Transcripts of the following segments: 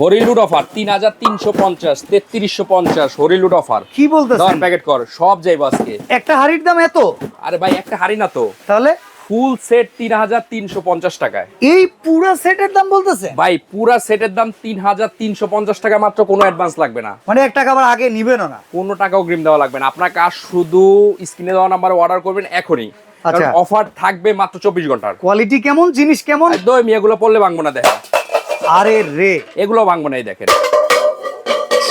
হরিলুড offer তিন হাজার তিনশো পঞ্চাশ তেত্রিশশো পঞ্চাশ হরিলুড অফার। কি দশ প্যাকেট কর সব যাইব আজকে। একটা হাড়ির দাম এত? আরে ভাই একটা হারি না তো। তাহলে? ফুল সেট তিন হাজার তিনশো পঞ্চাশ টাকায়। এই পুরো সেটের দাম বলতেছে? ভাই পুরা সেটের দাম তিন হাজার তিনশো পঞ্চাশ টাকা মাত্র কোনো অ্যাডভান্স লাগবে না। মানে এক টাকা আবার আগে নিবেনও না? কোনো টাকা অগ্রিম দেওয়া লাগবে না। আপনার কাজ শুধু স্ক্রিনে দেওয়া নাম্বারে অর্ডার করবেন এখনই। আচ্ছা। অফার থাকবে মাত্র চব্বিশ ঘণ্টার। কোয়ালিটি কেমন? জিনিস কেমন? একদম এগুলো পড়লে ভাঙবো না দেখেন। আরে রে। এগুলো ভাঙবো না এই দেখেন।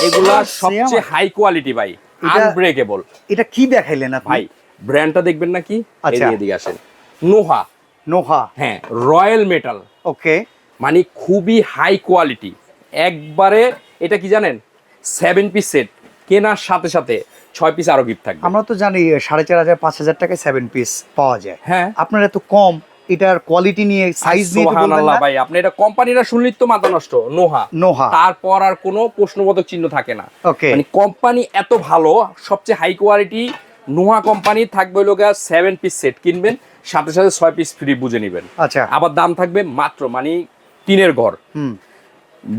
এগুলা সবচেয়ে হাই কোয়ালিটি ভাই আনব্রেকেবল এটা কি দেখাইলেন আপনি? ভাই ব্র্যান্ডটা দেখবেন নাকি। এদিকে এদিকে আসেন। নোহা। নোহা। হ্যাঁ রয়্যাল মেটাল। ওকে। মানে খুবই হাই কোয়ালিটি একবারে এটা কি জানেন? সেভেন পিস সেট কেনার সাথে সাথে ছয় পিস আরও গিফট থাকবে। আমরা তো জানি সাড়ে চার হাজার পাঁচ হাজার টাকায় সেভেন পিস পাওয়া যায়। হ্যাঁ। আপনার এত কম এটার কোয়ালিটি নিয়ে সাইজ নিয়ে তো বলবেন না? ভাই আপনি এটা কোম্পানিরা শুনলেই তো মাথা নষ্ট নোহা। নোহা। তারপর আর কোনো প্রশ্নবোধক চিহ্ন থাকে না। ওকে মানে কোম্পানি এত ভালো সবচেয়ে হাই কোয়ালিটি নোহা কোম্পানি থাকবে হলো সেভেন পিস সেট কিনবেন সাথে সাথে ছয় পিস ফ্রি বুঝে নেবেন। আচ্ছা। আবার দাম থাকবে মাত্র মানে টিনের ঘর। হুম।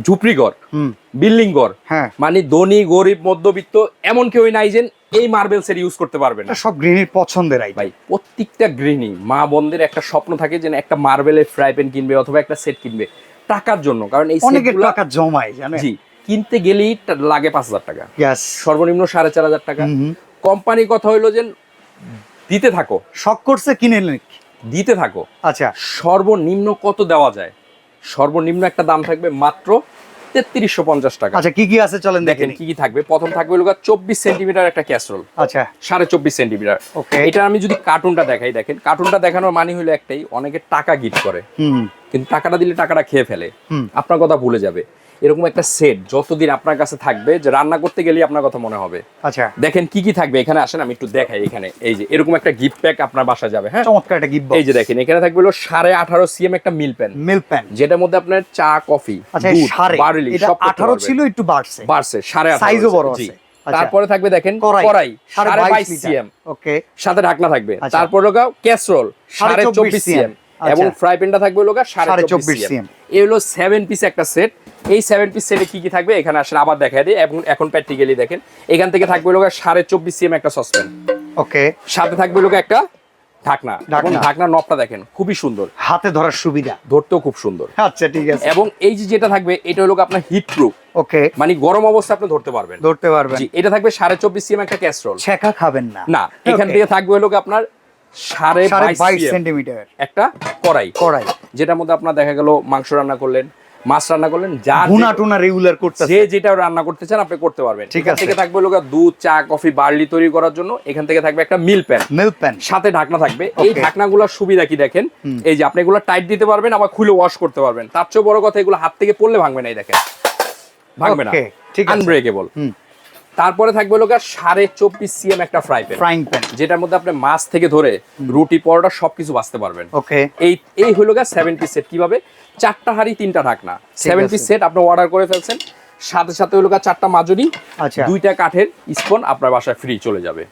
ঝুপড়ি ঘর। হুম। বিল্ডিং ঘর। হ্যাঁ। মানে ধনী গরিব মধ্যবিত্ত এমন কেউ নাই যে এই মার্বেলস এর ইউজ করতে পারবে না। সব গৃহিণীর পছন্দের আইটেম ভাই প্রত্যেকটা গৃহিণী মা বোনদের একটা স্বপ্ন থাকে যে না, একটা মার্বেলের ফ্রাই প্যান কিনবে অথবা একটা সেট কিনবে। টাকার জন্য কারণ এই সেটগুলো টাকা জমায় জানেন? জি কিনতে গেলেই লাগে পাঁচ হাজার টাকা। সর্বনিম্ন সাড়ে চার হাজার টাকা। কোম্পানির কথা হইল যে দিতে থাকো। শখ করছে কিনে দিতে থাকো। আচ্ছা। সর্বনিম্ন কত দেওয়া যায়? সর্বনিম্ন একটা দাম থাকবে মাত্র তেত্রিশশো পঞ্চাশ টাকা। আচ্ছা কি কি আছে চলেন দেখেন কি কি থাকবে। প্রথম থাকবে লোক চব্বিশ সেন্টিমিটার একটা ক্যাসরোল। আচ্ছা। সাড়ে চব্বিশ সেন্টিমিটার। ওকে এটা আমি যদি কার্টুনটা দেখাই দেখেন। কার্টুনটা দেখানোর মানে হলো একটাই অনেকে টাকা গিফট করে। হুম। কিন্তু টাকাটা দিলে টাকাটা খেয়ে ফেলে। আপনার কথা ভুলে যাবে। এরকম একটা সেট যতদিন আপনার কাছে থাকবে যে রান্না করতে গেলে আপনার কথা মনে হবে। আচ্ছা। দেখেন কি কি থাকবে? এখানে আসেন আমি একটু দেখাই এখানে। এই যে এরকম একটা গিফট প্যাক আপনার বাসা যাবে হ্যাঁ? চমৎকার একটা গিফট এই যে দেখেন এখানে থাকবে হলো সাড়ে আঠারো সিএম একটা মিল প্যান মিল্ক প্যান যেটার মধ্যে আপনার চা কফি আচ্ছা দুধ বার্লি সব আঠারো। ছিল একটু বাড়ছে। বাড়ছে সাড়ে সাইজও বড় আছে। আচ্ছা। তারপরে থাকবে দেখেন কড়াই। সাড়ে বাইশ সিএম ওকে। সাথে ঢাকনা থাকবে। আচ্ছা। তারপর লোকা ক্যাসরোল সাড়ে চব্বিশ সিএম। এবং ফ্রাই প্যানটা থাকবে লোকা সাড়ে চব্বিশ সিএম এই হলো সেভেন পিস একটা সেট এই সেভেন পিস সেটে কি কি থাকবে? এখানে আসলে আবার দেখা দিই। এবং এখন প্র্যাকটিক্যালি দেখেন এখান থেকে থাকবে লোকা সাড়ে চব্বিশ সিএম একটা সসপ্যান ওকে। সাথে থাকবে লোকা একটা ঢাকনা। ঢাকনা। নবটা দেখেন খুবই সুন্দর। হাতে ধরার সুবিধা। ধরতেও খুব সুন্দর। আচ্ছা ঠিক আছে। এবং এই যে যেটা থাকবে এটা হলো আপনার হিট প্রুফ ওকে। মানে গরম অবস্থা আপনি ধরতে পারবেন। ধরতে পারবেন। জি এটা থাকবে সাড়ে চব্বিশ সিএম একটা ক্যাসরোল ছেঁকা খাবেন না। না এখান থেকে থাকবে হলো আপনার সাড়ে বাইশ সেন্টিমিটার একটা কড়াই। কড়াই। যেটার মধ্যে আপনার দেখা গেল মাংস রান্না করলেন মাছ রান্না করলেন যা ভুনা টুনা রেগুলার করতে যে যেটা রান্না করতে চান আপনি করতে পারবেন। ঠিক আছে। থেকে থাকবে হলো দুধ চা কফি বার্লি তৈরি করার জন্য এখান থেকে থাকবে একটা মিল প্যান। মিল প্যান। সাথে ঢাকনা থাকবে। এই. ঢাকনাগুলোর সুবিধা কি দেখেন? এই যে আপনি এগুলো টাইট দিতে পারবেন আবার খুলে ওয়াশ করতে পারবেন। তার চেয়ে বড় কথা এগুলো হাত থেকে পড়লে ভাঙবে না এই দেখেন। ভাঙবে না। ঠিক আছে। আনব্রেকেবল হুম। তারপরে থাকবে গিয়ে সাড়ে চব্বিশ সিএম একটা ফ্রাই প্যান ফ্রাইং প্যান যেটার মধ্যে আপনি মাছ থেকে ধরে রুটি পরোটা সবকিছু বাঁচতে পারবেন। ওকে এই এই হলো গা সেভেন পিস সেট কীভাবে? চারটা হাড়ি তিনটা ঢাকনা। সেভেন আছে। পিস সেট আপনি অর্ডার করে ফেলছেন। সাথে সাথে হলো গা চারটা মাজুরি আচ্ছা। দুইটা কাঠের স্পন আপনার বাসায় ফ্রি চলে যাবে।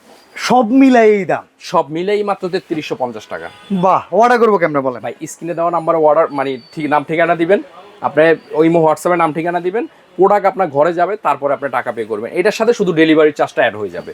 সব মিলাই এই দাম? সব মিলেই মাত্র তেত্রিশশো পঞ্চাশ টাকা। বাহ অর্ডার করব কেমন বলেন? ভাই স্ক্রিনে দেওয়া নাম্বার অর্ডার মানে ঠিক নাম ঠিকানা দিবেন। আপনি ওই হোয়াটসঅ্যাপে নাম ঠিকানা দিবেন। প্রোডাক্ট আপনার ঘরে যাবে, তারপরে আপনি টাকা পে করবেন। এটার সাথে শুধু ডেলিভারি চার্জটা অ্যাড হয়ে যাবে।